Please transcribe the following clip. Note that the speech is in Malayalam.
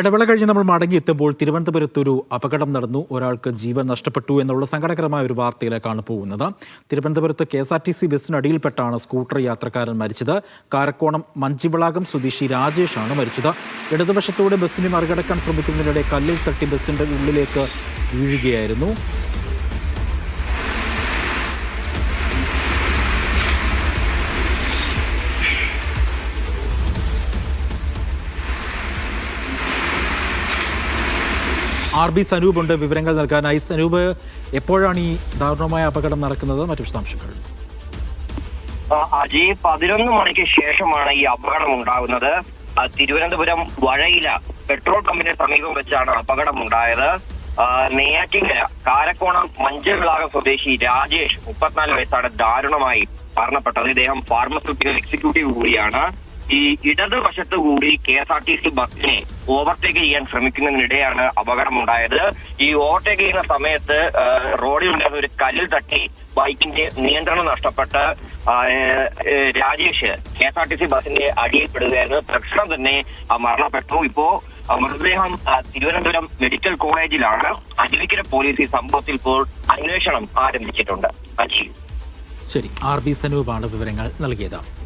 ഇടവേള കഴിഞ്ഞ് നമ്മൾ മടങ്ങിയെത്തുമ്പോൾ തിരുവനന്തപുരത്ത് ഒരു അപകടം നടന്നു. ഒരാൾക്ക് ജീവൻ നഷ്ടപ്പെട്ടു എന്നുള്ള സങ്കടകരമായ ഒരു വാർത്തയിലേക്കാണ് പോകുന്നത്. തിരുവനന്തപുരത്ത് K S R T C ബസ്സിനടിയിൽപ്പെട്ടാണ് scooter യാത്രക്കാരൻ മരിച്ചത്. കാരക്കോണം മഞ്ചിവിളാകം സ്വദേശി രാജേഷാണ് മരിച്ചത്. ഇടതുവശത്തൂടെ ബസ്സിനെ മറികടക്കാൻ ശ്രമിക്കുന്നതിനിടെ കല്ലിൽ തട്ടി ബസ്സിന്റെ ഉള്ളിലേക്ക് വീഴുകയായിരുന്നു. ആർ ബി സനൂപ് ഉണ്ട് വിവരങ്ങൾ നൽകാനായി സനൂപ് എപ്പോഴാണ് ഈ ദാരുണമായ അപകടം നടക്കുന്നത്? മറ്റു വിശദാംശങ്ങൾ. അജയ് പതിനൊന്ന് മണിക്ക് ശേഷമാണ് ഈ അപകടം ഉണ്ടാകുന്നത്. തിരുവനന്തപുരം വഴയില പെട്രോൾ പമ്പിന് സമീപം വെച്ചാണ് അപകടം ഉണ്ടായത്. നെയ്യാറ്റിങ്കര കാരക്കോണം മഞ്ചവിളാക സ്വദേശി രാജേഷ് മുപ്പത്തിനാല് വയസ്സാണ് ദാരുണമായി മരണപ്പെട്ടത്. ഇദ്ദേഹം ഫാർമസ്യൂട്ടിക്കൽ എക്സിക്യൂട്ടീവ് കൂടിയാണ്. ഈ ഇടതുവശത്ത് കൂടി K S R T C ബസ്സിനെ ഓവർടേക്ക് ചെയ്യാൻ ശ്രമിക്കുന്നതിനിടെയാണ് അപകടമുണ്ടായത്. ഈ ഓവർടേക്ക് ചെയ്യുന്ന സമയത്ത് ഉണ്ടായിരുന്ന ഒരു കല്ലിൽ തട്ടി ബൈക്കിന്റെ നിയന്ത്രണം നഷ്ടപ്പെട്ട് Rajesh K S R T C ബസിന്റെ അടിയിൽപ്പെടുകയായിരുന്നു തക്ഷണം തന്നെ മരണപ്പെട്ടു. ഇപ്പോ മൃതദേഹം തിരുവനന്തപുരം മെഡിക്കൽ കോളേജിലാണ്. അരുവിക്കര പോലീസ് ഈ സംഭവത്തിൽ ഇപ്പോൾ അന്വേഷണം ആരംഭിച്ചിട്ടുണ്ട്. ശരി ആർ ബി സനൂപാണ് വിവരങ്ങൾ നൽകിയത്.